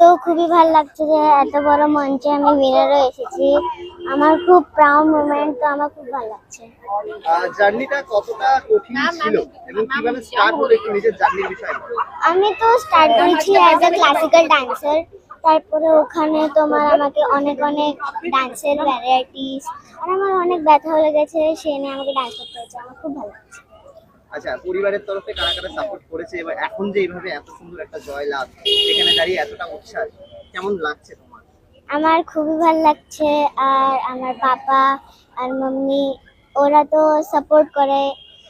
তো খুবই ভালো লাগছে যে এত বড় মঞ্চে আমি উইনারও এসেছি। আমার খুব প্রাউড মোমেন্ট তো আমার খুব ভালো লাগছে। জার্নিটা কতটা কঠিন ছিল? এবং কীভাবে স্টার্ট একটু নিজের জার্নির বিষয়ে? আমি তো স্টার্ট করেছি অ্যাজ এ ক্লাসিক্যাল ডান্সার তারপরে ওখানে তোমার আমাকে অনেক অনেক ডান্সের ভ্যারাইটিস আর আমার অনেক ব্যথা লেগেছে সে নিয়ে আমাকে ডান্স করতে হয়েছে। আমার খুব ভালো লাগছে। আচ্ছা পরিবারের তরফে কারা কারা সাপোর্ট করেছে এবার এখন যে এইভাবে এত সুন্দর একটা জয় লাভ এখানে দাঁড়িয়ে এতটা উচ্ছ্বাস কেমন লাগছে তোমার? আমার খুবই ভালো লাগছে আর আমার পাপা আর মাম্মি ওরা তো সাপোর্ট করে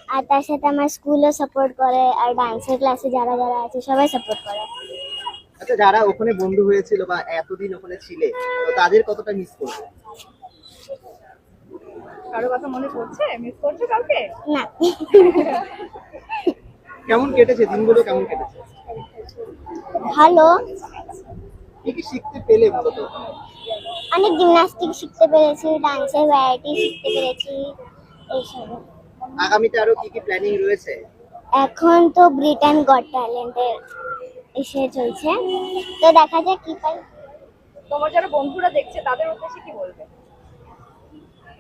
আর তার সাথে আমার স্কুলও সাপোর্ট করে আর ডান্সের ক্লাসে যারা যারা আছে সবাই সাপোর্ট করে। আচ্ছা যারা ওখানে বন্ধু হয়েছিল বা এতদিন ওখানে ছিলে তো তাদের কতটা মিস করবে কারও কথা মনে পড়ছে? মিস করছ কাউকে? না। কেমন কেটেছে? দিনগুলো কেমন কেটেছে? ভালো। কি কি শিখতে পেলে মূলত? অনেক জিমনাস্টিক শিখতে পেরেছি ডান্সের ভ্যারাইটি শিখতে পেরেছি এইসব। আগামীতে আরও কি কি প্ল্যানিং রয়েছে? এখন তো ব্রিটেন গড ট্যালেন্টের এসে চলছে। তো দেখা যাক কি পাই। তোমার যারা বন্ধুরা দেখছে তাদের উদ্দেশ্যে কি বলবে?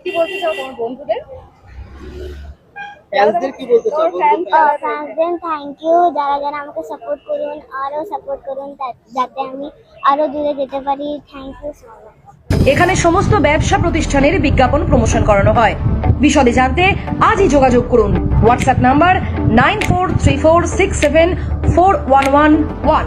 কি বলতে চাও তোমার বন্ধুদের? থ্যাংক ইউ যারা যারা আমাকে সাপোর্ট করুন আরও সাপোর্ট করুন যাতে আমি আরও দূরে যেতে পারি। থ্যাংক ইউ সো মাচ এখানে সমস্ত ব্যবসা প্রতিষ্ঠানের বিজ্ঞাপন প্রমোশন করানো হয়। বিশদে জানতে আজই যোগাযোগ করুন। WhatsApp number nine four three four six seven four one one one